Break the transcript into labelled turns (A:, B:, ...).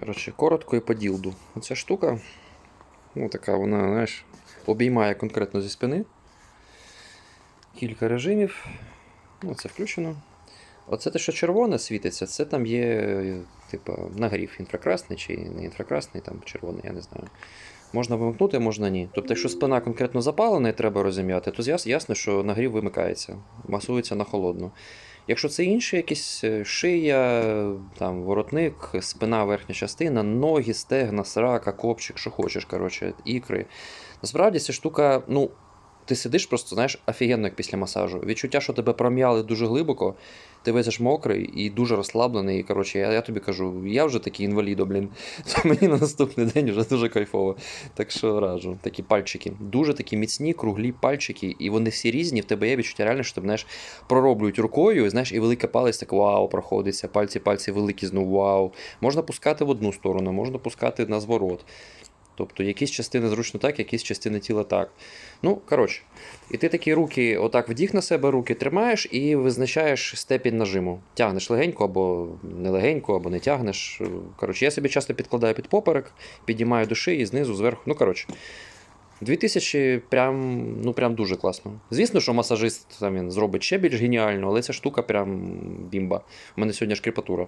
A: Коротше, коротко і по ділду. Оця штука, ну така вона, знаєш, обіймає конкретно зі спини. Кілька режимів. Ну, це включено. Оце те, що червоне світиться, це там є, типу, нагрів інфракрасний чи не інфракрасний, там червоний, я не знаю. Можна вимкнути, можна ні. Тобто, якщо спина конкретно запалена і треба розім'яти, то ясно, що нагрів вимикається, масується на холодну. Якщо це інші якісь е, шия, там, воротник, спина, верхня частина, ноги, стегна, срака, копчик, що хочеш, коротше, ікри. Насправді ця штука, ну, ти сидиш просто, знаєш, офігенно, як після масажу. Відчуття, що тебе пром'яли дуже глибоко, ти везеш мокрий і дуже розслаблений. І, коротше, я, я тобі кажу, я вже такий інвалідо, блін. Мені на наступний день вже дуже кайфово. Так що раджу. Такі пальчики. Дуже такі міцні, круглі пальчики, і вони всі різні. В тебе є відчуття реально, що тебе знаєш, пророблюють рукою, знаєш, і велика палець так вау, проходиться, пальці, пальці великі, знову вау. Можна пускати в одну сторону, можна пускати на зворот. Тобто якісь частини зручно так, якісь частини тіла так. Ну, коротше, і ти такі руки, отак вдіг на себе, руки тримаєш і визначаєш степінь нажиму. Тягнеш легенько або не легенько, або не тягнеш. Коротше, я собі часто підкладаю під поперек, піднімаю до шиї, знизу, зверху. Ну, коротше. 2000 прям, ну, прям дуже класно. Звісно, що масажист там він зробить ще більш геніально, але ця штука прям бімба. У мене сьогодні шкріпатура.